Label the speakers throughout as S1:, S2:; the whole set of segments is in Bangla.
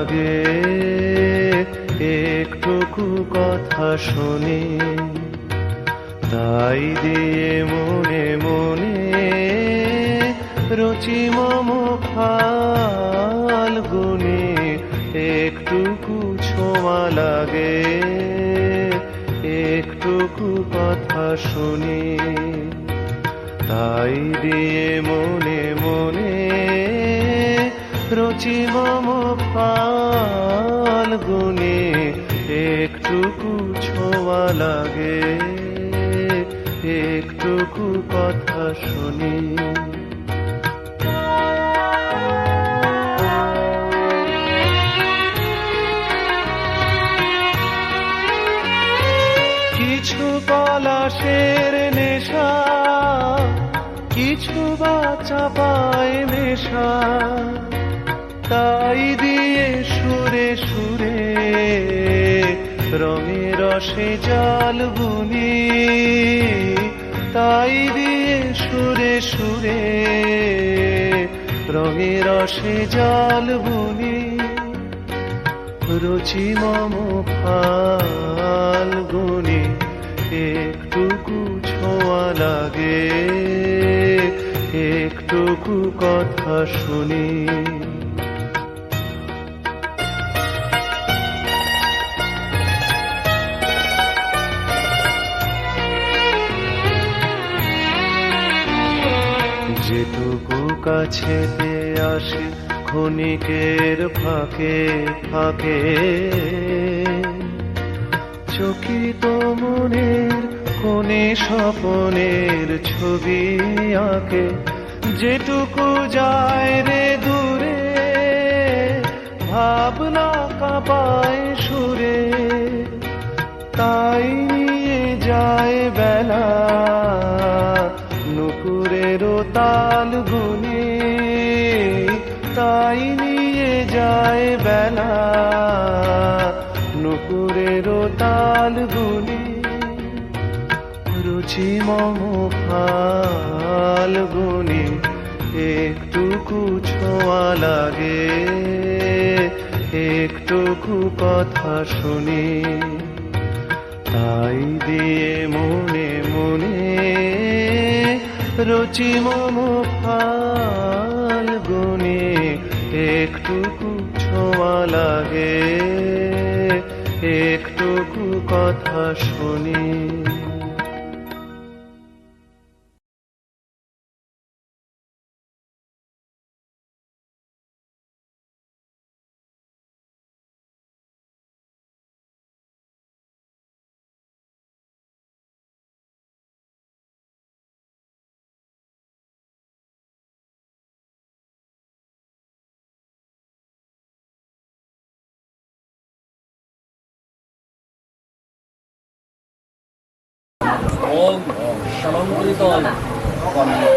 S1: লাগে। একটুকু কথা শুনি। তাই দিয়ে মনে মনে রচি মম ফাল্গুনি একটুকু ছোঁয়া লাগে। একটুকু কথা শুনি। তাই দিয়ে মনে মনে রচি মম ফাল্গুনে একটুকু ছোঁয়া লাগে, একটুকু কথা শুনি। কিছু পলাশের নেশা, কিছু বা চাপায় নেশা, তাই রঙে রসে জল বুনি, তাই দিয়ে সুরে সুরে রঙে রসে জল বুনি। রুচি মম ফাল্গুনি একটুকু ছোঁয়া লাগে, একটুকু কথা শুনি। কাছেতে আসে ক্ষণিকের ফাঁকে ফাঁকে। চকিত মনের কোণে স্বপনের ছবি আঁকে। যেটুকু যায় রে দূরে, ভাবনা কাঁপায় সুরে। তাই নিয়ে যায় বেলা নুপুরেরও তাল গুনে। তাই নিয়ে যায় বেলা। নুপুরেরও তাল গুনে রুচি মম ফাল্গুনি একটুকু ছোঁয়া লাগে, একটুকু কথা শুনি। তাই দিয়ে মনে মনে রুচি মম ফাল্গুনি একটুকু ছোঁয়া লাগে একটুকু কথা শুনি।
S2: ওম
S3: সলঙ্কৃত কন্যা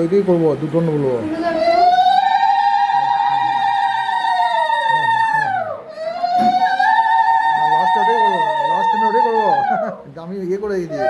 S3: এটাই করব দুটো বলব লাস্ট ওটাই করব লাস্ট আমি ওটাই করব আমি ইয়ে করে
S4: দিয়ে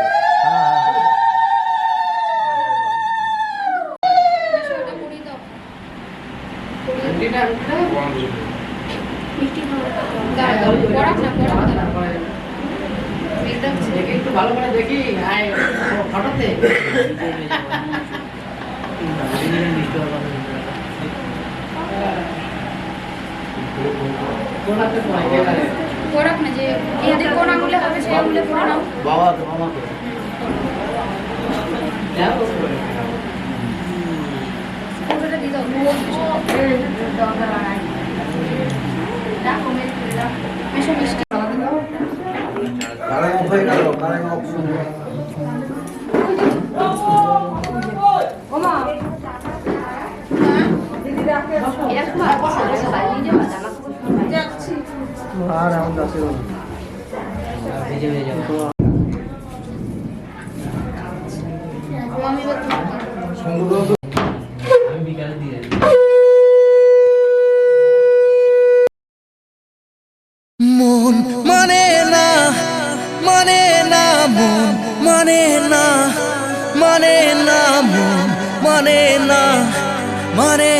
S3: একশো বিশ আর এখন যাচ্ছে
S5: সংগ্রহ
S6: মানে না মানে